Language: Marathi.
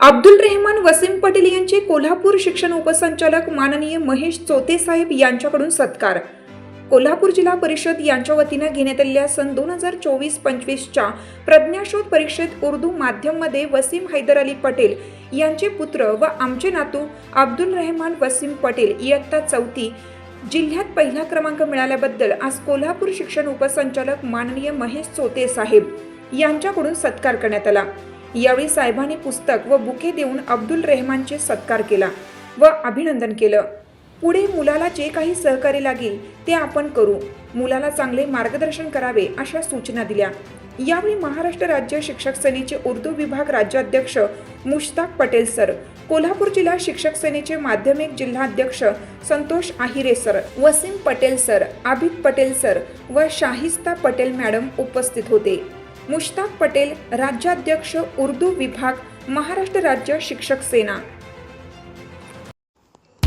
अब्दुल रेहमान वसीम पटेल यांचे कोल्हापूर शिक्षण उपसंचालक माननीय महेश चोते साहेब यांच्याकडून सत्कार. कोल्हापूर जिल्हा परिषद यांच्या वतीनं घेण्यात आलेल्या सन दोन हजार चोवीस पंचवीसच्या प्रज्ञाशोध परीक्षेत उर्दू माध्यममध्ये वसीम हैदर अली पटेल यांचे पुत्र व आमचे नातू अब्दुल रेहमान वसीम पटेल इयत्ता चौथी. जिल्ह्यात पहिला क्रमांक मिळाल्याबद्दल आज कोल्हापूर शिक्षण उपसंचालक माननीय महेश चोते साहेब यांच्याकडून सत्कार करण्यात आला. यावेळी साहेबांनी पुस्तक व बुके देऊन अब्दुल रेहमानचे सत्कार केला व अभिनंदन केलं. पुढे मुलाला जे काही सहकार्य लागेल ते आपण करू. मुलाला चांगले मार्गदर्शन करावे अशा सूचना दिल्या. यावेळी महाराष्ट्र राज्य शिक्षक सेनेचे उर्दू विभाग राज्याध्यक्ष मुश्ताक पटेल सर कोल्हापूर जिल्हा शिक्षक सेनेचे माध्यमिक जिल्हाध्यक्ष Santosh Ahire sir Wasim Patel sir Abid Patel sir व शाहिस्ता पटेल मॅडम उपस्थित होते. मुश्ताक पटेल राज्याध्यक्ष उर्दू विभाग महाराष्ट्र राज्य शिक्षक सेना.